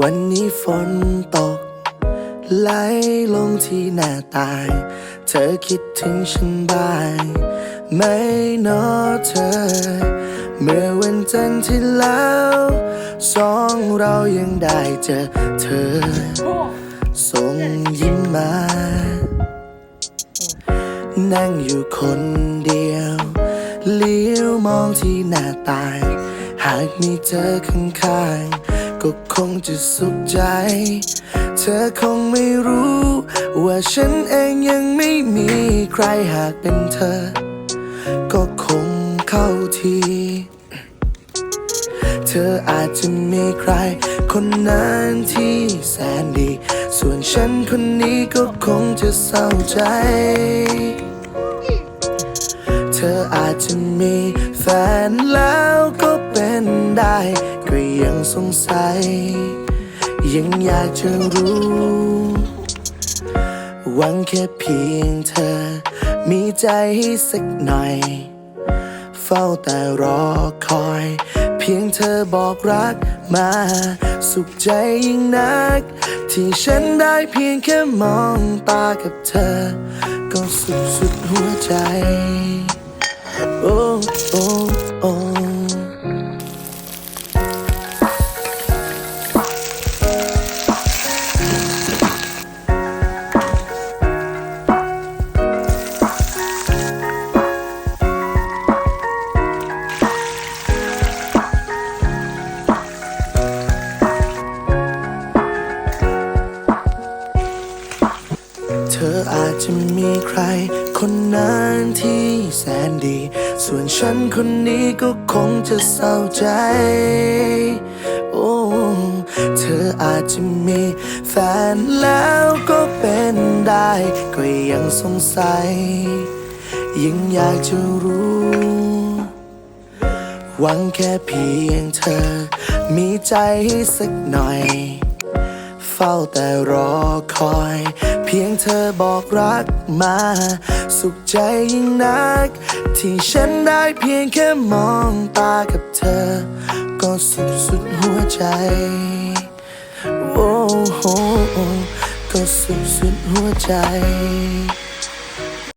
วันนี้ฝนตก ไหลลงที่หน้าตางเธอคิดถึงฉันบ้างไหมนอเธอ เมื่อวันจันทร์ที่แล้ว สองเรายังได้เจอเธอ ส่งยิ้มมา นั่งอยู่คนเดียว เลี้ยวมองที่หน้าตางหากมีเธอข้างๆ ก็คงจะสุขใจ เธอคงไม่รู้ ว่าฉันเองยังไม่มีใครหากเป็นเธอ ก็คงเข้าทีเธออาจจะมีใคร คนนั้นที่แสนดี ส่วนฉันคนนี้ก็คงจะเศร้าใจ เธออาจจะมีแฟนแล้วก็เป็นได้ ยังสงสัย ยังอยากจะรู้ หวังแค่เพียงเธอ มีใจให้สักหน่อย เฝ้าแต่รอคอย เพียงเธอบอกรักมา สุขใจยิ่งนัก ที่ฉันได้เพียงแค่มองตากับเธอ ก็สุดสุดหัวใจ โอ้โอ้ จจะมีใคร คนนั้นที่แสนดี ส่วนฉันคนนี้ก็คงจะเศร้าใจโอ้เธออาจจะมีแฟนแล้วก็เป็นได้ ก็ยังสงสัยยังอยากจะรู้ หวังแค่เพียงเธอ มีใจสักหน่อย เฝ้าแต่รอคอย เพียงเธอบอกรักมา สุขใจยิ่งนัก ที่ฉันได้เพียงแค่มองตากับเธอ ก็สุดสุดหัวใจ โอ้โหก็สุดสุดหัวใจ